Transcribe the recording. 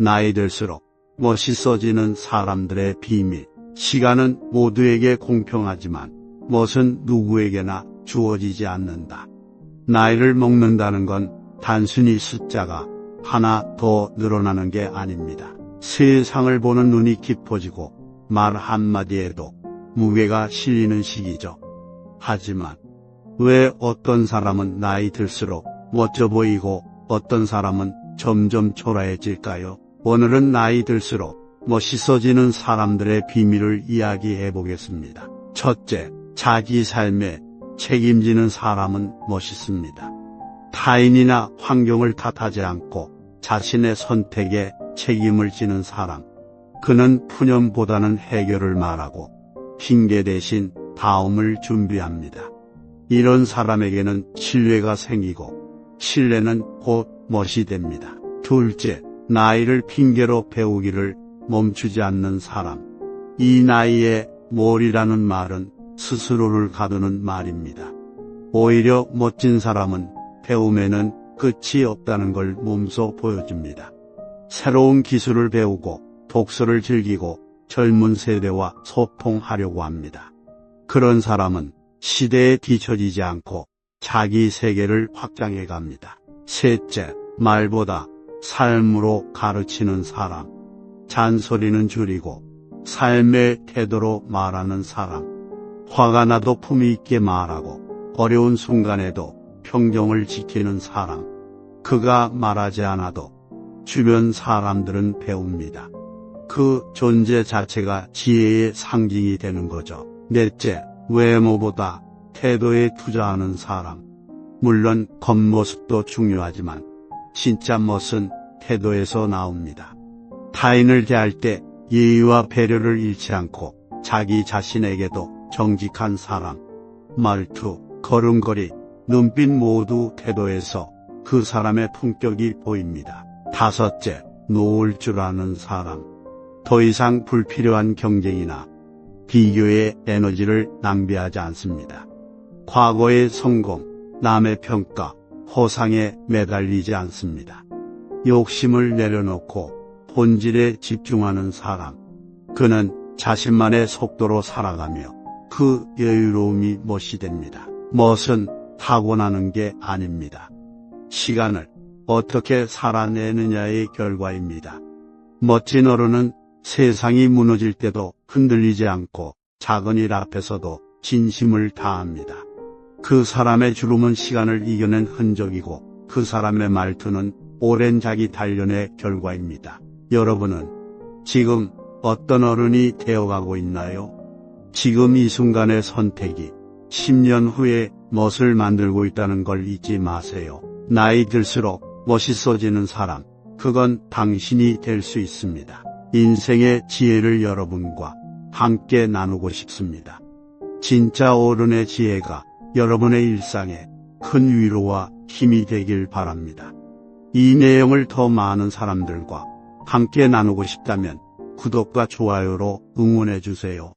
나이 들수록 멋있어지는 사람들의 비밀. 시간은 모두에게 공평하지만 멋은 누구에게나 주어지지 않는다. 나이를 먹는다는 건 단순히 숫자가 하나 더 늘어나는 게 아닙니다. 세상을 보는 눈이 깊어지고 말 한마디에도 무게가 실리는 시기죠. 하지만 왜 어떤 사람은 나이 들수록 멋져 보이고 어떤 사람은 점점 초라해질까요? 오늘은 나이 들수록 멋있어지는 사람들의 비밀을 이야기해 보겠습니다. 첫째, 자기 삶에 책임지는 사람은 멋있습니다. 타인이나 환경을 탓하지 않고 자신의 선택에 책임을 지는 사람. 그는 푸념보다는 해결을 말하고 핑계 대신 다음을 준비합니다. 이런 사람에게는 신뢰가 생기고 신뢰는 곧 멋이 됩니다. 둘째, 나이를 핑계로 배우기를 멈추지 않는 사람. 이 나이에 뭘이라는 말은 스스로를 가두는 말입니다. 오히려 멋진 사람은 배움에는 끝이 없다는 걸 몸소 보여줍니다. 새로운 기술을 배우고 독서를 즐기고 젊은 세대와 소통하려고 합니다. 그런 사람은 시대에 뒤처지지 않고 자기 세계를 확장해 갑니다. 셋째, 말보다 삶으로 가르치는 사람. 잔소리는 줄이고 삶의 태도로 말하는 사람. 화가 나도 품위 있게 말하고 어려운 순간에도 평정을 지키는 사람. 그가 말하지 않아도 주변 사람들은 배웁니다. 그 존재 자체가 지혜의 상징이 되는 거죠. 넷째, 외모보다 태도에 투자하는 사람. 물론 겉모습도 중요하지만 진짜 멋은 태도에서 나옵니다. 타인을 대할 때 예의와 배려를 잃지 않고 자기 자신에게도 정직한 사람. 말투, 걸음걸이, 눈빛 모두 태도에서 그 사람의 품격이 보입니다. 다섯째, 놓을 줄 아는 사람. 더 이상 불필요한 경쟁이나 비교의 에너지를 낭비하지 않습니다. 과거의 성공, 남의 평가, 호상에 매달리지 않습니다. 욕심을 내려놓고 본질에 집중하는 사람. 그는 자신만의 속도로 살아가며 그 여유로움이 멋이 됩니다. 멋은 타고나는 게 아닙니다. 시간을 어떻게 살아내느냐의 결과입니다. 멋진 어른은 세상이 무너질 때도 흔들리지 않고 작은 일 앞에서도 진심을 다합니다. 그 사람의 주름은 시간을 이겨낸 흔적이고 그 사람의 말투는 오랜 자기 단련의 결과입니다. 여러분은 지금 어떤 어른이 되어가고 있나요? 지금 이 순간의 선택이 10년 후에 멋을 만들고 있다는 걸 잊지 마세요. 나이 들수록 멋있어지는 사람, 그건 당신이 될 수 있습니다. 인생의 지혜를 여러분과 함께 나누고 싶습니다. 진짜 어른의 지혜가 여러분의 일상에 큰 위로와 힘이 되길 바랍니다. 이 내용을 더 많은 사람들과 함께 나누고 싶다면 구독과 좋아요로 응원해 주세요.